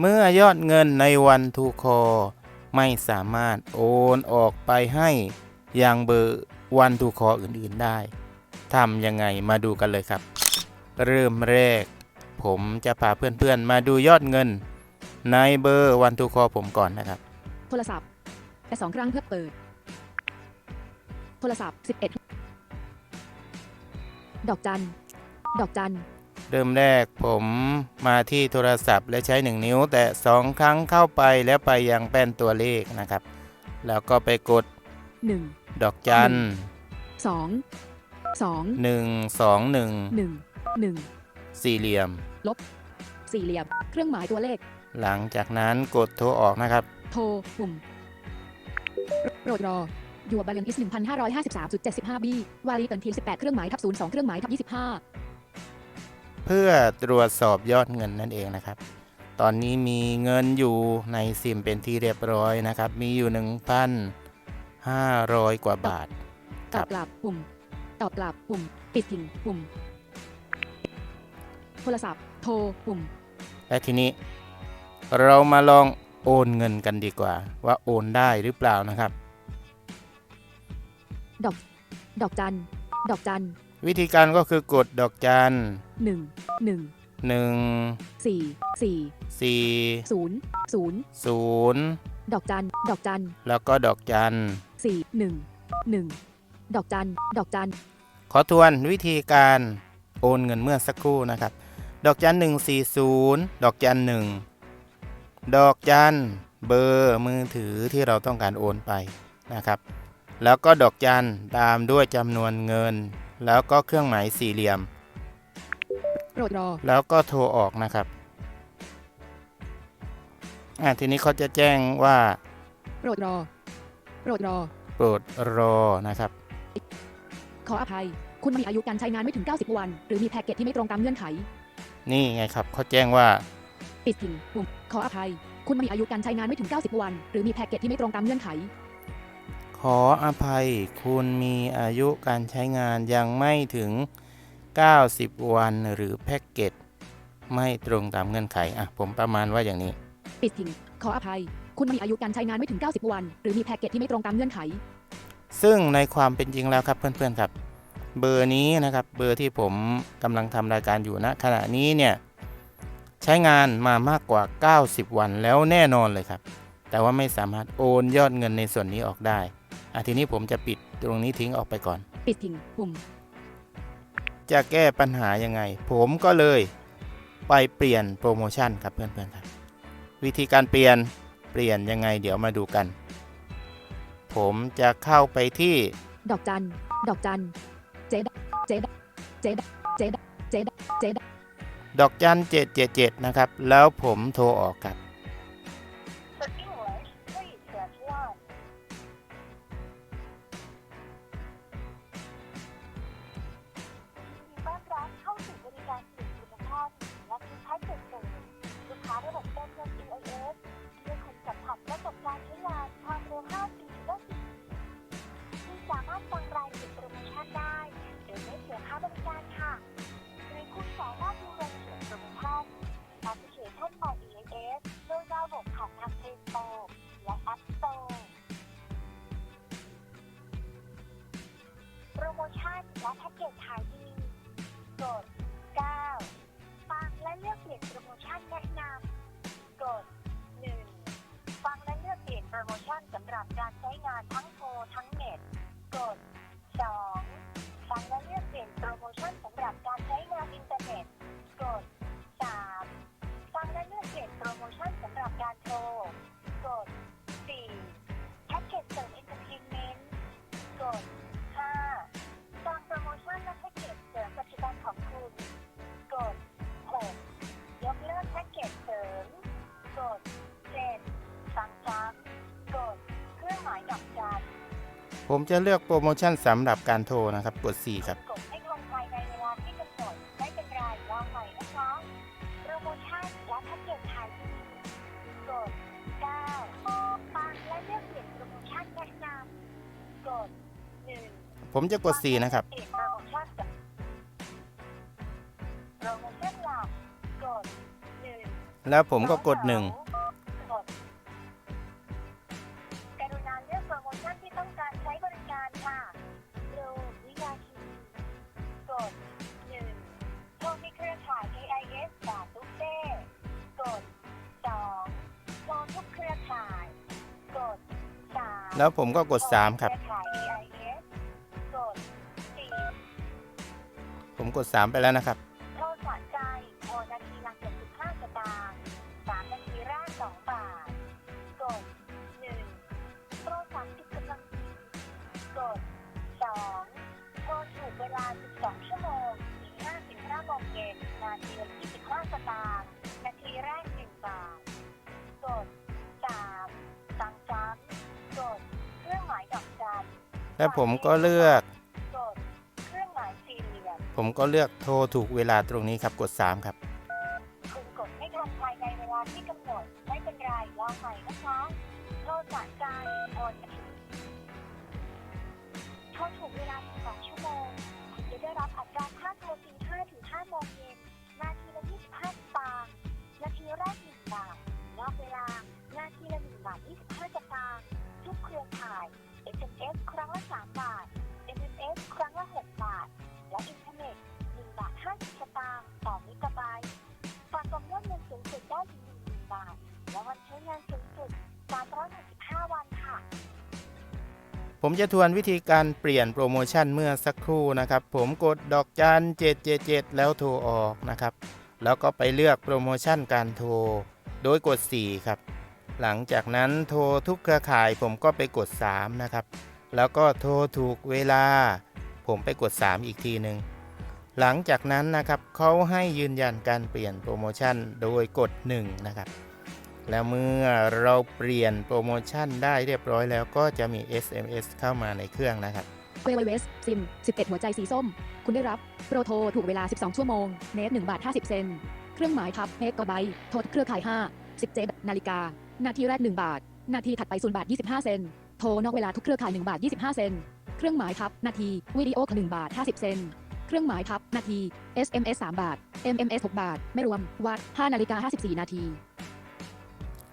เมื่อยอดเงินในวันทูคอ ไม่สามารถโอนออกไปให้ยังเบอร์วันทูคออื่นๆได้ทำยังไงมาดูกันเลยครับ เริ่มแรก ผมจะพาเพื่อนๆ มาดูยอดเงิน ในเบอร์วันทูคอผมก่อนนะครับ โทรศัพท์แต่สองครั้งเพื่อเปิด โทรศัพท์ 11 ดอกจัน ดอกจัน เริ่มแรกผมมาที่โทรศัพท์และใช้ 1 นิ้ว แต่ 2 ครั้งเข้าไปแล้วไปยังแป้นตัวเลขนะครับ แล้วก็ไปกด 1 ดอกจัน2 2 1 2 1 1 1สี่เหลี่ยมสี่เหลี่ยม เครื่องหมายตัวเลข หลังจากนั้นกดโทรออกนะครับ โทรปุ่มโปรดรออยู่บาลานซ์1,553.75บีวารีเกินที18เครื่องหมายทับ02เครื่องหมายทับ25 เพื่อตรวจสอบยอดเงินนั่นเองนะครับ ตอนนี้มีเงินอยู่ในซิมเป็นที่เรียบร้อยนะครับ มีอยู่ 1,500 กว่าบาท ตอบกลับปุ่ม ตอบกลับปุ่ม ปิดทิ้งปุ่ม โทรศัพท์ โทรปุ่ม และทีนี้ เรามาลองโอนเงินกันดีกว่า ว่าโอนได้หรือเปล่านะครับ ดอกจัน ดอกจัน วิธีการก็คือกดดอกจันหนึ่งหนึ่งหนึ่งสี่สี่สี่ศูนย์ศูนย์ศูนย์ดอกจันดอกจันแล้วก็ดอกจันสี่หนึ่งหนึ่งดอกจันดอกจันขอทวนวิธีการโอนเงินเมื่อสักครู่นะครับ ดอกจันหนึ่งสี่ศูนย์ดอกจันหนึ่งดอกจันเบอร์มือถือที่เราต้องการโอนไปนะครับ แล้วก็ดอกจันตามด้วยจำนวนเงิน แล้วก็เครื่องหมายสี่เหลี่ยมโปรดรอแล้วก็โทรออกนะครับ อ่าทีนี้เขาจะแจ้งว่าโปรดรอโปรดรอโปรดรอนะครับ ขออภัย คุณมีอายุการใช้งานไม่ถึง 90 วัน หรือมีแพ็กเกจที่ไม่ตรงตามเงื่อนไข นี่ไงครับเขาแจ้งว่าปิดทิ้งปุ่มขออภัย คุณมีอายุการใช้งานไม่ถึง 90 วัน หรือมีแพ็กเกจที่ไม่ตรงตามเงื่อนไข ขออภัยคุณมีอายุการใช้งานยังไม่ถึง 90 วันหรือแพ็กเกจไม่ตรงตามเงื่อนไข อะ ผมประมาณว่าอย่างนี้ ปิดทิ้งขออภัย คุณมีอายุการใช้งานไม่ถึง 90 วัน หรือมีแพ็กเกจที่ไม่ตรงตามเงื่อนไข ซึ่งในความเป็นจริงแล้วครับเพื่อนๆครับ เบอร์นี้นะครับ เบอร์ที่ผมกำลังทำรายการอยู่ณขณะนี้เนี่ย ใช้งานมามากกว่า 90 วันแล้วแน่นอนเลยครับ แต่ว่าไม่สามารถโอนยอดเงินในส่วนนี้ออกได้ อะทีนี้ผมจะปิดตรงนี้ทิ้งออกไปก่อน ปิดทิ้งปุ่ม จะแก้ปัญหายังไง ผมก็เลยไปเปลี่ยนโปรโมชั่นครับเพื่อนๆครับ วิธีการเปลี่ยนเปลี่ยนยังไง เดี๋ยวมาดูกัน ผมจะเข้าไปที่ ดอกจัน ดอกจัน เจดเจดเจดเจดเจดเจดดอกจัน777นะครับ แล้วผมโทรออกครับ 6ยกเลิกแพ็กเกจเสริม กด7ฟังซ้ำกดเครื่องหมายดอกจันผมจะเลือกโปรโมชั่นสำหรับการโทรนะครับ กด 4 ครับ กดให้ลงภายในเวลาที่กำหนดไม่เป็นไรลองใหม่นะคะโปรโมชั่นและแพ็กเกจขายดีกด9ฟังและเลือกเปลี่ยนโปรโมชั่นแนะนำกด1ผมจะกด 4 นะครับเปลี่ยนโปรโมชั่ แล้วผมก็กดหนึ่งกดกรุณาเลือกโปรโมชั่นที่ต้องการใช้บริการค่ะดูวินาทีกดหนึ่งโทรในเครือข่าย AIS แบบบุฟเฟ่กดสองโทรทุกเครือข่าย กดสามแล้วผมก็กด3ครับเครือข่าย AIS กดสี่ผมกด3ไปแล้วนะครับาทีละ25สตางค์นาทีแรก 1 บาท กด3สั่งซ้ำกด เครื่องหมายดอกจันแล้วผมก็เลือก กด เครื่องหมายสี่เหลี่ยมผมก็เลือกโทรถูกเวลาตรงนี้ครับ กด 3 ครับ คุณกดไม่ทันภายในเวลาที่กำหนด ไม่เป็นไรลองใหม่นะคะโทรสะใจโอนโทรถูกเวลา12ชั่วโมงคุณจะได้รับอัตราค่าโทรฟรี5ถึง5โมงเย็น SMS ครั้งละ 3 บาท MMS ครั้งละ 6 บาท และอินเทอร์เน็ต1บาท50สตางค์ต่อเมกะไบต์ฝากกำยอดเงินสูงสุดได้ถึง1000บาท และวันใช้งานสูงสุด365วันค่ะ ผมจะทวนวิธีการเปลี่ยนโปรโมชั่นเมื่อสักครู่นะครับ ผมกดดอกจัน 777 แล้วโทรออกนะครับ แล้วก็ไปเลือกโปรโมชั่นการโทร โดยกด 4 ครับ หลังจากนั้นโทรทุกเครือข่ายผมก็ไปกด 3 นะครับ แล้วก็โทรถูกเวลา ผมไปกด 3 อีกทีหนึ่งหลังจากนั้นนะครับเขาให้ยืนยันการเปลี่ยนโปรโมชั่นโดยกด 1 นะครับ แล้วเมื่อเราเปลี่ยนโปรโมชั่นได้เรียบร้อยแล้วก็จะมี SMS เข้ามาในเครื่องนะครับเวเวสซิม 11 หัวใจสีส้ม คุณได้รับโปรโทรถูกเวลา 12 ชั่วโมง เนต1บาท 50 เซน เครื่องหมายทับเมกะไบโทรเครือข่าย 5 17นาฬิกา นาทีแรก 1 บาท นาทีถัดไป0บาท 25 เซนต์โทรนอกเวลาทุกเครือข่าย1บาท 25 เซนต์เครื่องหมายทับ นาที วิดีโอ1บาท 50 เซนต์เครื่องหมายทับ นาที SMS 3 บาท MMS 6 บาท ไม่รวม วัด5นาฬิกา54 นาที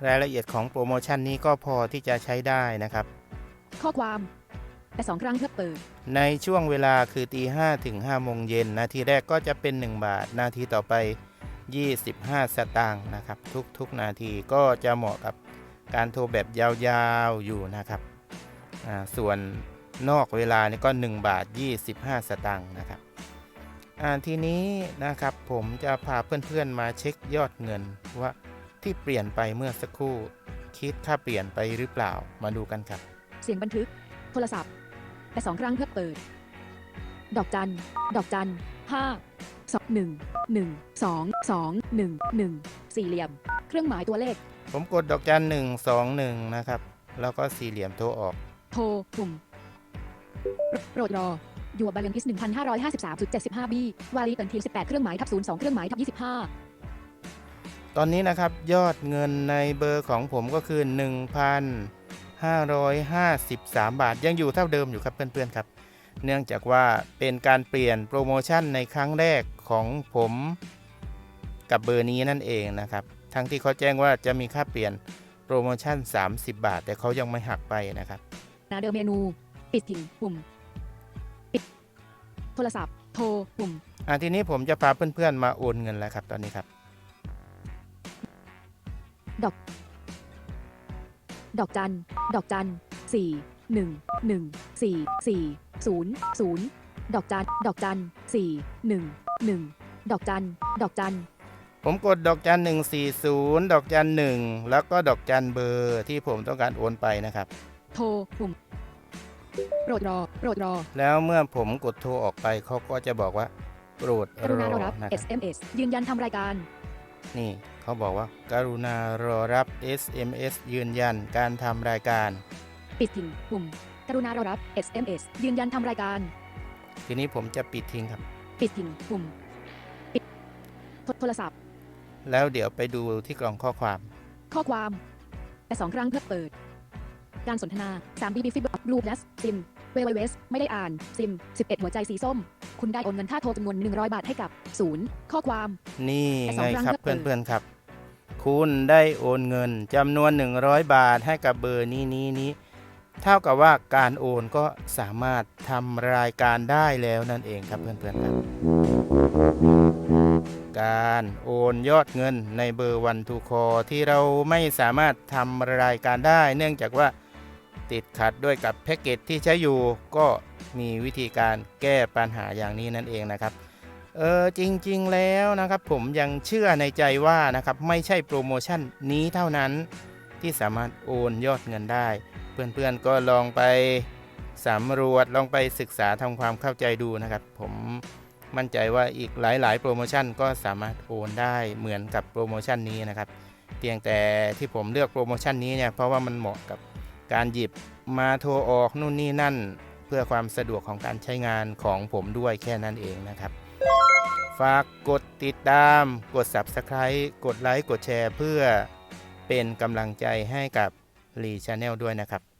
รายละเอียดของโปรโมชั่นนี้ก็พอที่จะใช้ได้นะครับ ข้อความ แต่สองครั้งเพื่อเปิด ในช่วงเวลาคือตี5ถึง5โมงเย็น นาทีแรกก็จะเป็น 1 บาท นาทีต่อไป 25 สตางค์นะครับ ทุกๆนาทีก็จะเหมาะกับการโทรแบบยาวๆอยู่นะครับ ส่วนนอกเวลานี่ก็ 1 บาท 25 สตางค์นะครับทีนี้นะครับผมจะพาเพื่อนๆมาเช็คยอดเงินว่าที่เปลี่ยนไปเมื่อสักครู่คิดค่าเปลี่ยนไปหรือเปล่ามาดูกันครับ เสียงบันทึก โทรศัพท์แต่สองครั้งเพื่อเปิด ดอกจัน ดอกจันห้า สองหนึ่งหนึ่งสองสองหนึ่งหนึ่งสี่เหลี่ยม เครื่องหมายตัวเลข ผมกดดอกจันหนึ่งสองหนึ่งนะครับ แล้วก็สี่เหลี่ยมโทรออก โทรปุ่มโปรดรออยู่บาลานซ์1,553.75บีวาลีเตินที18เครื่องหมายทับ02เครื่องหมายทับ25ตอนนี้นะครับยอดเงินในเบอร์ของผมก็คือ 1,553 บาท ยังอยู่เท่าเดิมอยู่ครับเพื่อนๆครับ เนื่องจากว่าเป็นการเปลี่ยนโปรโมชั่นในครั้งแรก ของผมกับเบอร์นี้นั่นเองนะครับ ทั้งที่เขาแจ้งว่าจะมีค่าเปลี่ยนโปรโมชั่น 30 บาท แต่เขายังไม่หักไปนะครับหนาเดิมเมนู ปิดทิ้งปุ่มปิดโทรศัพท์ โทรปุ่มอะทีนี้ผมจะพาเพื่อนๆมาโอนเงินแล้วครับตอนนี้ครับดอกจัน ดอกจันสี่หนึ่งหนึ่งสี่สี่ศูนย์ศูนย์ดอกจัน ดอกจันสี่หนึ่ง หนึ่งดอกจัน ดอกจัน ผมกดดอกจัน140ดอกจัน1แล้วก็ดอกจันเบอร์ที่ผมต้องการโอนไปนะครับ โทรปุ่มโปรดรอโปรดรอ แล้วเมื่อผมกดโทรออกไปเขาก็จะบอกว่าโปรดกรรุอณารอรับ นะครับ SMS ยืนยันทำรายการ นี่เขาบอกว่าการุณารอรับ SMS ยืนยันการทำรายการ ปิดทิ้งปุ่มกรุณารอรับ SMS ยืนยันทำรายการ ทีนี้ผมจะปิดทิ้งครับ ปิดทิ้งปุ่มปิดโทโทรศัพท์ แล้วเดี๋ยวไปดูที่กล่องข้อความ ข้อความ แต่สองครั้งเพื่อเปิด การสนทนา3 BB Fiber Blue Plus ซิมเวเวสไม่ได้อ่าน ซิม 11 หัวใจสีส้ม คุณได้โอนเงินค่าโทรจำนวน 100 บาทให้กับ0ข้อความ นี่แต่สไงองครั้งครับเพื่อเปิดเพื่อนๆครับ คุณได้โอนเงินจำนวน 100 บาทให้กับเบอร์นี้นี้นี้ เท่ากับว่าการโอนก็สามารถทำรายการได้แล้วนั่นเองครับเพื่อนๆครับ การโอนยอดเงินในเบอร์วันทูคอที่เราไม่สามารถทำรายการได้ เนื่องจากว่าติดขัดด้วยกับแพ็กเกจที่ใช้อยู่ก็มีวิธีการแก้ปัญหาอย่างนี้นั่นเองนะครับเออจริงๆแล้วนะครับผมยังเชื่อในใจว่านะครับไม่ใช่โปรโมชั่นนี้เท่านั้นที่สามารถโอนยอดเงินได้ เพื่อนๆก็ลองไปสำรวจลองไปศึกษาทำความเข้าใจดูนะครับ ผมมั่นใจว่าอีกหลายๆ โปรโมชั่นก็สามารถโอนได้เหมือนกับโปรโมชั่นนี้นะครับ เพียงแต่ที่ผมเลือกโปรโมชั่นนี้เนี่ยเพราะว่ามันเหมาะกับการหยิบมาโทรออกนู่นนี่นั่น เพื่อความสะดวกของการใช้งานของผมด้วยแค่นั้นเองนะครับ ฝากกดติดตาม กด Subscribe กดไลค์กดแชร์เพื่อเป็นกำลังใจให้กับ รีชาแนลด้วยนะครับ